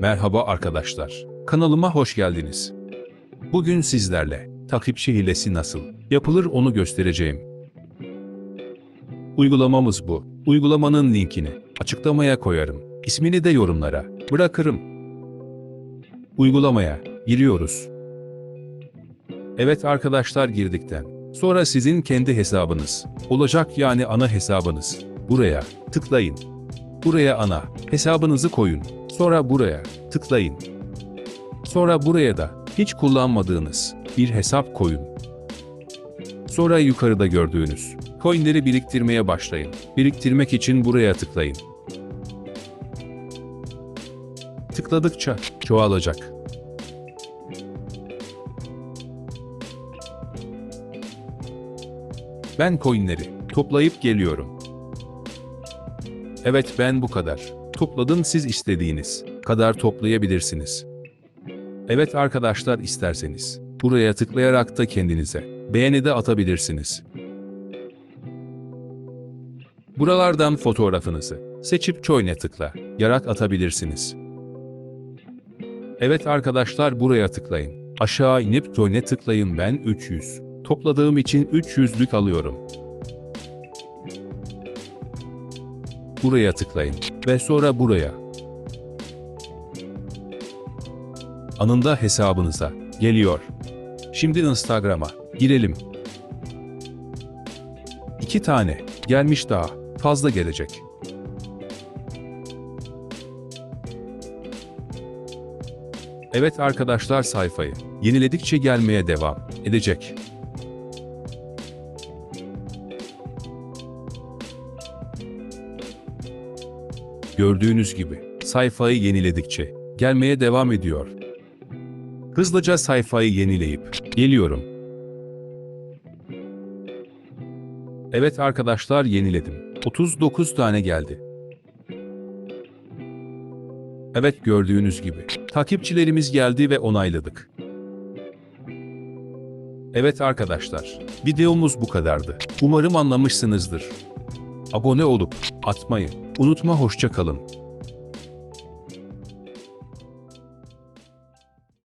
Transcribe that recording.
Merhaba arkadaşlar. Kanalıma hoş geldiniz. Bugün sizlerle takipçi hilesi nasıl yapılır onu göstereceğim. Uygulamamız bu. Uygulamanın linkini açıklamaya koyarım. İsmini de yorumlara bırakırım. Uygulamaya giriyoruz. Evet arkadaşlar girdikten sonra sizin kendi hesabınız olacak yani ana hesabınız. Buraya tıklayın. Buraya ana hesabınızı koyun. Sonra buraya tıklayın. Sonra buraya da hiç kullanmadığınız bir hesap koyun. Sonra yukarıda gördüğünüz coinleri biriktirmeye başlayın. Biriktirmek için buraya tıklayın. Tıkladıkça çoğalacak. Ben coinleri toplayıp geliyorum. Evet ben bu kadar. Topladım siz istediğiniz kadar toplayabilirsiniz. Evet arkadaşlar isterseniz buraya tıklayarak da kendinize beğeni de atabilirsiniz. Buralardan fotoğrafınızı seçip join'e tıkla, yarak atabilirsiniz. Evet arkadaşlar buraya tıklayın. Aşağı inip join'e tıklayın ben 300. Topladığım için 300'lük alıyorum. Buraya tıklayın ve sonra buraya. Anında hesabınıza geliyor. Şimdi Instagram'a girelim. İki tane gelmiş daha fazla gelecek. Evet arkadaşlar sayfayı yeniledikçe gelmeye devam edecek. Gördüğünüz gibi sayfayı yeniledikçe gelmeye devam ediyor. Hızlıca sayfayı yenileyip geliyorum. Evet arkadaşlar yeniledim. 39 tane geldi. Evet gördüğünüz gibi takipçilerimiz geldi ve onayladık. Evet arkadaşlar, videomuz bu kadardı. Umarım anlamışsınızdır. Abone olup atmayı unutma hoşça kalın.